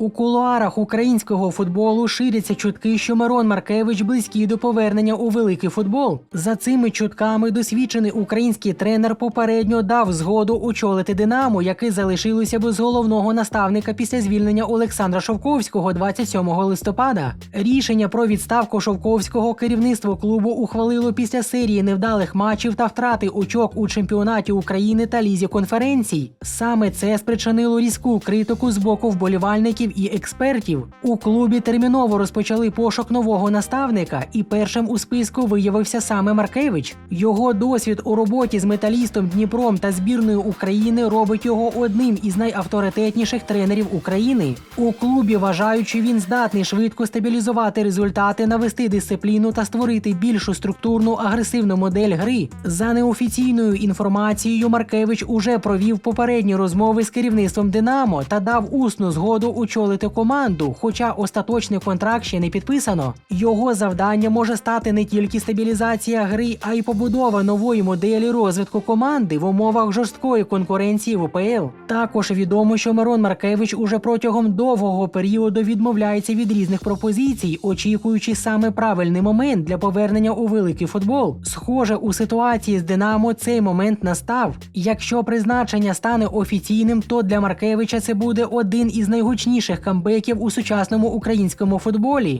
У кулуарах українського футболу ширяться чутки, що Мирон Маркевич близький до повернення у великий футбол. За цими чутками досвідчений український тренер попередньо дав згоду очолити Динамо, яке залишилося без головного наставника після звільнення Олександра Шовковського 27 листопада. Рішення про відставку Шовковського керівництво клубу ухвалило після серії невдалих матчів та втрати очок у чемпіонаті України та лізі конференцій. Саме це спричинило різку критику з боку вболівальників і експертів. У клубі терміново розпочали пошук нового наставника, і першим у списку виявився саме Маркевич. Його досвід у роботі з металістом Дніпром та збірною України робить його одним із найавторитетніших тренерів України. У клубі вважають, що він здатний швидко стабілізувати результати, навести дисципліну та створити більшу структурну агресивну модель гри. За неофіційною інформацією, Маркевич уже провів попередні розмови з керівництвом Динамо та дав усну згоду очолити команду, хоча остаточний контракт ще не підписано. Його завдання може стати не тільки стабілізація гри, а й побудова нової моделі розвитку команди в умовах жорсткої конкуренції в УПЛ. Також відомо, що Мирон Маркевич уже протягом довгого періоду відмовляється від різних пропозицій, очікуючи саме правильний момент для повернення у великий футбол. Схоже, у ситуації з Динамо цей момент настав. Якщо призначення стане офіційним, то для Маркевича це буде один із найгучніших камбеків у сучасному українському футболі.